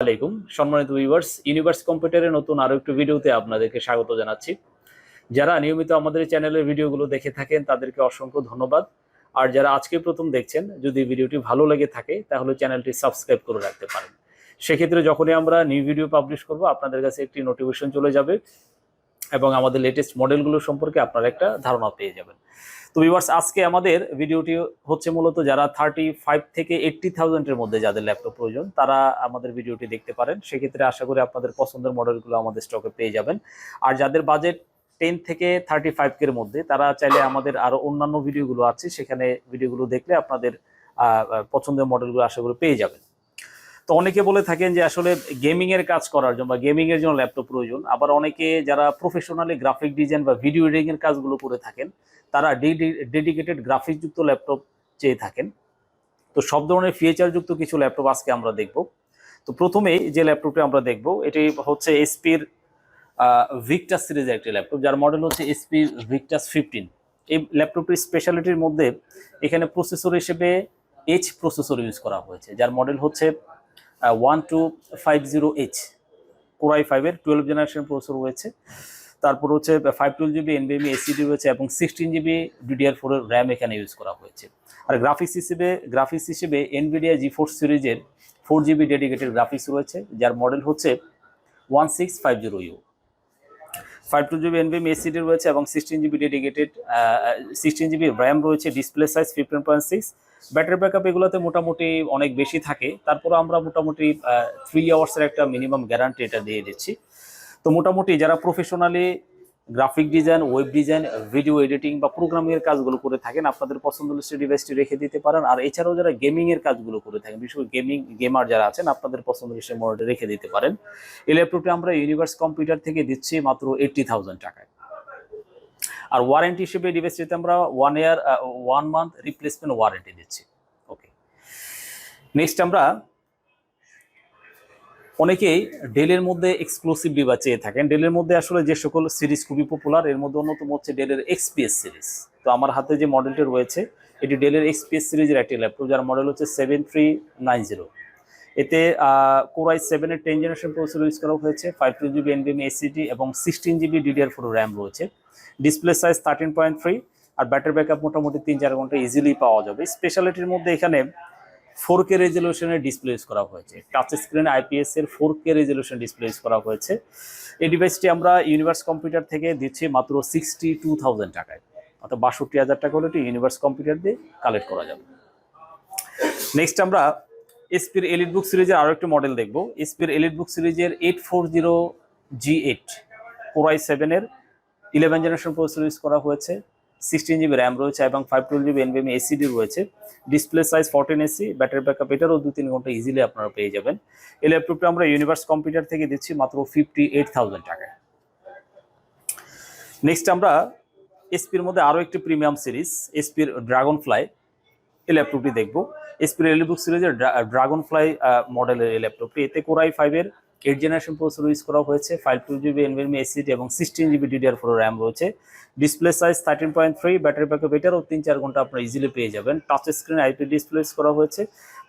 আলাইকুম। সম্মানিত viewers universe কম্পিউটারের নতুন আরও একটু ভিডিওতে আপনাদেরকে স্বাগত জানাচ্ছি। যারা নিয়মিত আমাদের চ্যানেলের ভিডিওগুলো দেখে থাকেন, তাদেরকে অসংখ্য ধন্যবাদ। আর যারা আজকে প্রথম দেখছেন, যদি ভিডিওটি ভালো লেগে থাকে, তাহলে চ্যানেলটি সাবস্ক্রাইব করে রাখতে পারেন। সেক্ষেত্রে যখনই আমরা নিউ ভিডিও পাবলিশ করব, আপনাদের কাছে একটি নোটিফিকেশন চলে যাবে। এবং আমাদের লেটেস্ট মডেলগুলো সম্পর্কে আপনারা একটা ধারণা পেয়ে যাবেন। তো ভিউয়ার্স আজকে আমাদের ভিডিওটি হচ্ছে মূলত যারা থার্টি ফাইভ থেকে এইট্টি থাউজেন্ডের মধ্যে যাদের ল্যাপটপ প্রয়োজন, তারা আমাদের ভিডিওটি দেখতে পারেন। সেক্ষেত্রে আশা করি আপনাদের পছন্দের মডেলগুলো আমাদের স্টকে পেয়ে যাবেন। আর যাদের বাজেট টেন থেকে থার্টি ফাইভ এর মধ্যে, তারা চাইলে আমাদের আরও অন্যান্য ভিডিওগুলো আছে, সেখানে ভিডিওগুলো দেখলে আপনাদের পছন্দের মডেলগুলো আশা করি পেয়ে যাবেন। তো অনেকে বলে থাকেন যে আসলে গেমিং এর কাজ করার জন্য বা গেমিং এর জন্য ল্যাপটপ প্রয়োজন। আবার অনেকে যারা প্রফেশনালি গ্রাফিক ডিজাইন বা ভিডিও এডিটিং এর কাজগুলো করে থাকেন, তারা ডেডিকেটেড গ্রাফিক যুক্ত ল্যাপটপ চেয়ে থাকেন। তো সব ধরনের ফিচার যুক্ত কিছু ল্যাপটপ আজকে আমরা দেখব। তো প্রথমে যে ল্যাপটপটি আমরা দেখব, এটি হচ্ছে এসপির ভিক্টাস সিরিজের একটি ল্যাপটপ যার মডেল হচ্ছে এসপি ভিক্টাস ফিফটিন এই ল্যাপটপটির স্পেশালিটির মধ্যে এখানে প্রসেসর হিসেবে এইচ প্রসেসর ইউজ করা হয়েছে, যার মডেল হচ্ছে one two five zero H Core i ফাইভের টুয়েলভ জেনারেশন প্রসেসর রয়েছে। তারপর হচ্ছে ফাইভ টুয়েলভ জিবি রয়েছে এবং সিক্সটিন জিবি ডিডিআর ফোরের র্যাম এখানে ইউজ করা হয়েছে। আর গ্রাফিক্স হিসেবে গ্রাফিক্স হিসেবে এনভিডিয়া জি ফোর সিরিজের ফোর জিবি ডেডিকেটেড গ্রাফিক্স রয়েছে, যার মডেল হচ্ছে one six five zero U five two GB এনবিএম SSD রয়েছে এবং sixteen GB dedicated sixteen GB RAM রয়েছে display size fifteen point six battery backup এগুলোতে মোটামুটি অনেক বেশি থাকে। তারপর আমরা মোটামুটি থ্রি আওয়ার্সের একটা মিনিমাম গ্যারান্টি এটা দিয়ে দিচ্ছি। তো মোটামুটি যারা professionally graphic design web design video editing বা প্রোগ্রামিং এর কাজগুলো করে থাকেন, আপনাদের পছন্দ হলে লিস্টের ডিভাইসটি রেখে দিতে পারেন। আর এছাড়াও যারা গেমিং এর কাজগুলো করে থাকেন, বিশেষ করে গেমিং গেমার যারা আছেন, আপনাদের পছন্দ লিস্টের মডেলটা রেখে দিতে পারেন। এই ল্যাপটপটি আমরা ইউনিভার্স কম্পিউটার থেকে দিচ্ছি মাত্র এইটটি থাউজেন্ড টাকায়। আর ওয়ারেন্টি হিসেবে ডিভাইসটিতে আমরা one year one month replacement warranty দিচ্ছি। ওকে নেক্সট আমরা অনেকেই ডেলের মধ্যে এক্সক্লুসিভ ডিবা চেয়ে থাকেন। ডেলের মধ্যে আসলে যে সকল সিরিজ খুবই পপুলার এর মধ্যে অন্যতম হচ্ছে ডেলের এক্সপিএস সিরিজ তো আমার হাতে যে মডেলটি রয়েছে, এটি ডেলের এক্সপিএস সিরিজের একটি ল্যাপটপ যার মডেল হচ্ছে সেভেন থ্রি নাইন জিরো এতে কোরাই সেভেনের টেন জেনারেশন প্রসেসর ইউজ করা হয়েছে ফাইভ টু জিবি এনবিএম এসিডি এবং sixteen GB DDR four RAM রয়েছে। Display size thirteen point three আর ব্যাটারি ব্যাকআপ মোটামুটি তিন চার ঘণ্টা ইজিলি পাওয়া যাবে। স্পেশালিটির মধ্যে এখানে ফোর কে রেজলিউশনের ডিসপ্লে ইউজ করা হয়েছে। টাচ স্ক্রিন আইপিএস এর four K resolution display use করা হয়েছে। এই ডিভাইসটি আমরা ইউনিভার্স কম্পিউটার থেকে দিচ্ছি মাত্র সিক্সটি টু থাউজেন্ড টাকায়। অর্থাৎ বাষট্টি হাজার টাকা হলে এটি ইউনিভার্স কম্পিউটার দিয়ে কালেক্ট করা যাবে। নেক্সট আমরা এসপির এলিট বুক সিরিজের আরও একটি মডেল দেখব। এসপির এলিট বুক সিরিজের eight four zero G eight core i সেভেনের ইলেভেন জেনারেশন প্রসেসর ইউজ করা হয়েছে। সিক্সটিন জিবি র্যাম রয়েছে এবং ফাইভ টুয়েলভ জিবি এনবিএম এসিডি রয়েছে। ডিসপ্লে সাইজ ফোরটিন এসি ব্যাটারি ব্যাকআপ এটারও দু তিন ঘণ্টা ইজিলি আপনারা পেয়ে যাবেন। এই ল্যাপটপটা আমরা ইউনিভার্স কম্পিউটার থেকে দিচ্ছি মাত্র ফিফটি এইট থাউজেন্ড টাকায়। নেক্সট আমরা এসপির মধ্যে আরও একটি প্রিমিয়াম সিরিজ এসপির ড্রাগন ফ্লাই এই ল্যাপটপটি দেখব। এসপির এলিবুক সিরিজের ড্রাগন ফ্লাই মডেলের এই ল্যাপটপটি এতে কোরাই ফাইভের এইট জেনারেশন প্রসেসর ইউজ করা হয়েছে five two GB NVMe SSD এবং sixteen GB DDR four RAM রয়েছে। Display size thirteen point three battery backup এটারও তিন চার ঘণ্টা আপনারা ইজিলি পেয়ে যাবেন। টাচ স্ক্রিন আইপি ডিসপ্লে করা হয়েছে।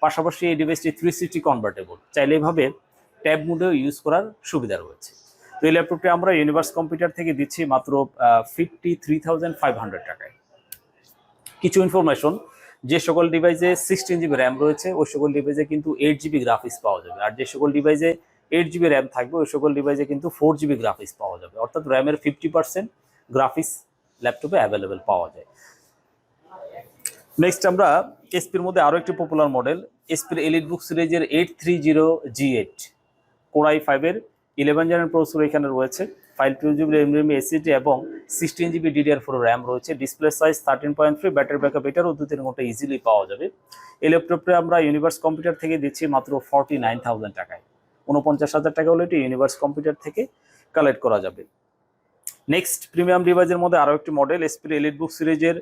পাশাপাশি এই ডিভাইসটি থ্রি সিক্সটি কনভার্টেবল চাইলে এভাবে ট্যাব মোডেও ইউজ করার সুবিধা রয়েছে। তো এই ল্যাপটপটি আমরা ইউনিভার্স কম্পিউটার থেকে দিচ্ছি মাত্র fifty three thousand five hundred টাকায়। কিছু ইনফরমেশন যে সকল ডিভাইসে সিক্সটিন জিবি র্যাম রয়েছে, ওই সকল ডিভাইসে কিন্তু এইট জিবি গ্রাফিক্স পাওয়া যাবে। আর যে সকল ডিভাইসে এইট জিবি র্যাম থাকবে, ওই সকল ডিভাইসে কিন্তু ফোর জিবি গ্রাফিক্স পাওয়া যাবে। অর্থাৎ র্যামের ফিফটি পার্সেন্ট গ্রাফিক্স ল্যাপটপে অ্যাভেলেবেল পাওয়া যায়। নেক্সট আমরা এসপির মধ্যে আরও একটি পপুলার মডেল এসপির এলিট বুক সিরিজের eight three zero G eight core i ফাইভের ইলেভেন জেনারেল প্রসেসর এখানে রয়েছে। Five two GB MM SSD এবং sixteen GB DDR four RAM রয়েছে। Display size thirteen point three battery backup এটারও দু তিন ঘণ্টা ইজিলি পাওয়া যাবে। এই ল্যাপটপটা আমরা ইউনিভার্স কম্পিউটার থেকে দিচ্ছি মাত্র ফর্টি নাইন থাউজেন্ড টাকায়। উনপঞ্চাশ হাজার টাকা হলে এটি ইউনিভার্স কম্পিউটার থেকে কালেক্ট করা যাবে। নেক্সট প্রিমিয়াম ডিভাইসের মধ্যে আরও একটি মডেল এসপির এলিট বুক সিরিজের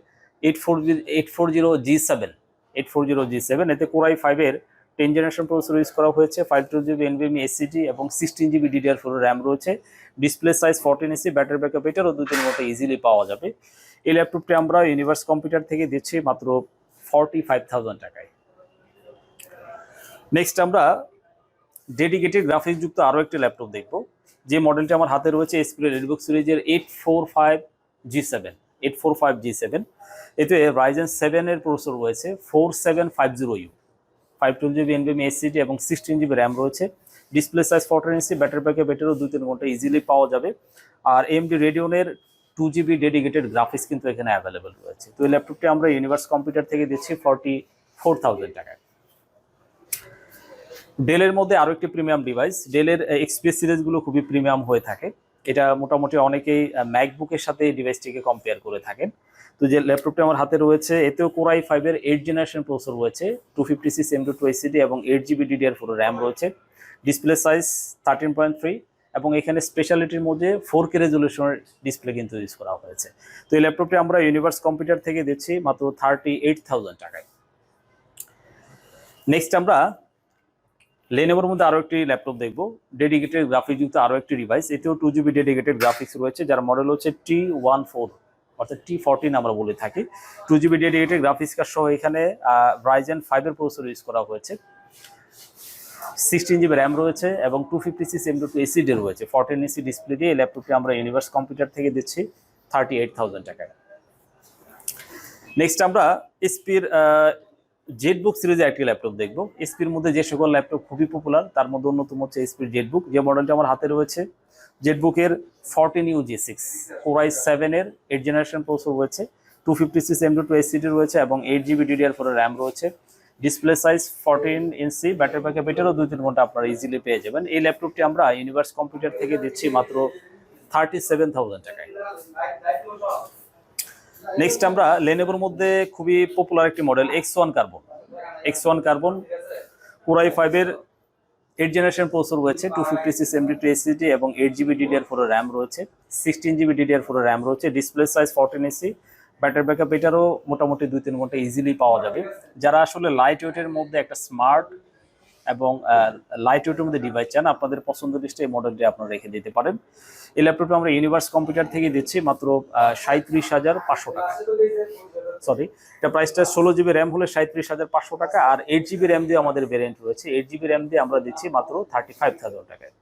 eight four eight four zero G seven eight four zero G seven এতে কোরাই ফাইভের টেন জেনারেশন প্রসেসর ইউজ করা হয়েছে five two GB NVMe SSD এবং sixteen GB DDR four RAM রয়েছে। ডিসপ্লে সাইজ ফোরটিন এসি battery backup এটারও দু তিন ঘণ্টা ইজিলি পাওয়া যাবে। এই ল্যাপটপটি আমরা ইউনিভার্স কম্পিউটার থেকে দিচ্ছি মাত্র ফর্টি ফাইভ থাউজেন্ড টাকায়। নেক্সট আমরা ডেডিকেটেড গ্রাফিক্স যুক্ত আরও একটি ল্যাপটপ দেখব। যে মডেলটি আমার হাতে রয়েছে এসপিএল রেডবুক সিরিজের eight four five G seven eight four five G seven এতে রাইজেন সেভেনের প্রসেসর রয়েছে four seven five zero U five twelve GB এনবিএম SSD এবং সিক্সটিন জিবি র্যাম রয়েছে। Display size fourteen inch battery backup এটারও দুই তিন ঘণ্টা ইজিলি পাওয়া যাবে। আর এমডি রেডিওনের টু জিবি ডেডিকেটেড গ্রাফিক্স কিন্তু এখানে অ্যাভেলেবেল রয়েছে। তো এই ল্যাপটপটি আমরা ইউনিভার্স কম্পিউটার থেকে দিচ্ছি ফর্টি ফোর থাউজেন্ড টাকায়। ডেলের মধ্যে আরও একটি প্রিমিয়াম ডিভাইস ডেলের এক্সপিএস সিরিজগুলো খুবই প্রিমিয়াম হয়ে থাকে। এটা মোটামুটি অনেকেই ম্যাকবুকের সাথে এই ডিভাইসটিকে কম্পেয়ার করে থাকেন। তো যে ল্যাপটপটি আমার হাতে রয়েছে, এতেও কোরাই ফাইভের এইট জেনারেশন প্রসেসর রয়েছে two fifty six M two two SSD এবং eight GB DDR four RAM রয়েছে। Display size thirteen point three এবং এখানে স্পেশালিটির মধ্যে ফোর কে রেজলিউশনের ডিসপ্লে কিন্তু ইউজ করা হয়েছে। তো এই ল্যাপটপটি আমরা ইউনিভার্স কম্পিউটার থেকে দিচ্ছি মাত্র থার্টি এইট থাউজেন্ড টাকায়। নেক্সট আমরা লেনেভোর মধ্যে আরও একটি ল্যাপটপ দেখব। ডেডিকেটেড গ্রাফিক্স যুক্ত আরও একটি ডিভাইস এতেও টু জিবি ডেডিকেটেড গ্রাফিক্স রয়েছে, যার মডেল হচ্ছে টি ওয়ান ফোর অর্থাৎ টি ফোরটিন আমরা বলে থাকি। Two GB dedicated graphics card সহ এখানে রাইজেন ফাইভের প্রসেসর ইউজ করা হয়েছে। সিক্সটিন জিবি র্যাম রয়েছে এবং two fifty six M two SSD রয়েছে। ফোরটিন ইসি ডিসপ্লে দিয়ে এই ল্যাপটপটি আমরা ইউনিভার্স কম্পিউটার থেকে দিচ্ছি থার্টি এইট থাউজেন্ড টাকায়। নেক্সট আমরা এসপির জেটবুক সিরিজের একটি ল্যাপটপ দেখব। এসপির মধ্যে যে সকল ল্যাপটপ খুবই পপুলার তার মধ্যে অন্যতম হচ্ছে এসপির জেটবুক যে মডেলটা আমার হাতে রয়েছে জেটবুকের fourteen U G six core i সেভেনের এইট জেনারেশন প্রসেসর রয়েছে two fifty six M two SSD রয়েছে এবং eight GB DDR four RAM রয়েছে। Display size fourteen inch battery backup এটারও দুই তিন ঘণ্টা আপনারা ইজিলি পেয়ে যাবেন। এই ল্যাপটপটি আমরা ইউনিভার্স কম্পিউটার থেকে দিচ্ছি মাত্র থার্টি সেভেন থাউজেন্ড টাকায়। নেক্সট আমরা লেনেভোর মধ্যে খুবই পপুলার একটি model X one carbon X one carbon core i ফাইভের এইট জেনারেশন প্রসেসর রয়েছে টু ফিফটি সিক্স এমডি টু এবং eight GB DDR four RAM রয়েছে sixteen GB DDR four RAM রয়েছে ডিসপ্লে সাইজ ফোরটিন এসি ব্যাটারি ব্যাকআপ এটারও মোটামুটি দুই তিন ঘণ্টা ইজিলি পাওয়া যাবে। যারা আসলে লাইট ওয়েটের মধ্যে একটা স্মার্ট এবং লাইট ওয়েটের মধ্যে ডিভাইস চান, আপনাদের পছন্দ লিস্টে এই মডেলটি আপনারা রেখে দিতে পারেন। এই ল্যাপটপটা আমরা ইউনিভার্স কম্পিউটার থেকে দিচ্ছি, মাত্র সাঁত্রিশ হাজার পাঁচশো টাকা। সরি এটা প্রাইসটা ষোলো জিবি র্যাম হলে সাঁত্রিশ হাজার পাঁচশো টাকা, আর এইট জিবি র্যাম দিয়ে আমাদের ভেরিয়েন্ট রয়েছে। এইট জিবি র্যাম দিয়ে আমরা দিচ্ছি মাত্র থার্টি ফাইভ থাউজেন্ড টাকায়।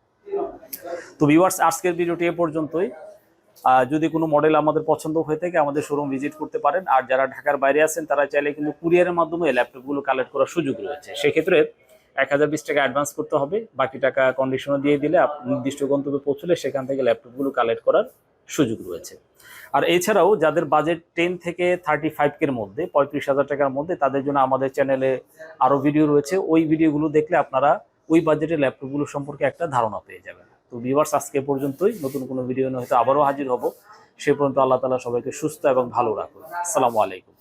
তো ভিউয়ার্স আজকের ভিডিওটি এ পর্যন্তই। যদি কোনো মডেল আমাদের পছন্দ হয়ে থাকে, আমাদের শোরুম ভিজিট করতে পারেন। আর যারা ঢাকার বাইরে আছেন, তারা চাইলে কিন্তু কুরিয়ারের মাধ্যমে ল্যাপটপগুলো কালেক্ট করার সুযোগ রয়েছে। সেক্ষেত্রে এক হাজার বিশ টাকা অ্যাডভান্স করতে হবে। বাকি টাকা কন্ডিশনে দিয়ে দিলে নির্দিষ্ট গন্তব্যে পৌঁছলে সেখান থেকে ল্যাপটপগুলো কালেক্ট করার সুযোগ রয়েছে। আর এছাড়াও যাদের বাজেট টেন থেকে থার্টি ফাইভকের মধ্যে, পঁয়ত্রিশ হাজার টাকার মধ্যে, তাদের জন্য আমাদের চ্যানেলে আরও ভিডিও রয়েছে। ওই ভিডিওগুলো দেখলে আপনারা ওই বাজেটের ল্যাপটপগুলো সম্পর্কে একটা ধারণা পেয়ে যাবেন। তো ভিউয়ার্স আজকে পর্যন্তই। নতুন কোনো ভিডিও নিয়ে হয়তো আবারও হাজির হব। সে পর্যন্ত আল্লাহ তালা সবাইকে সুস্থ এবং ভালো রাখুন আসসালামু আলাইকুম।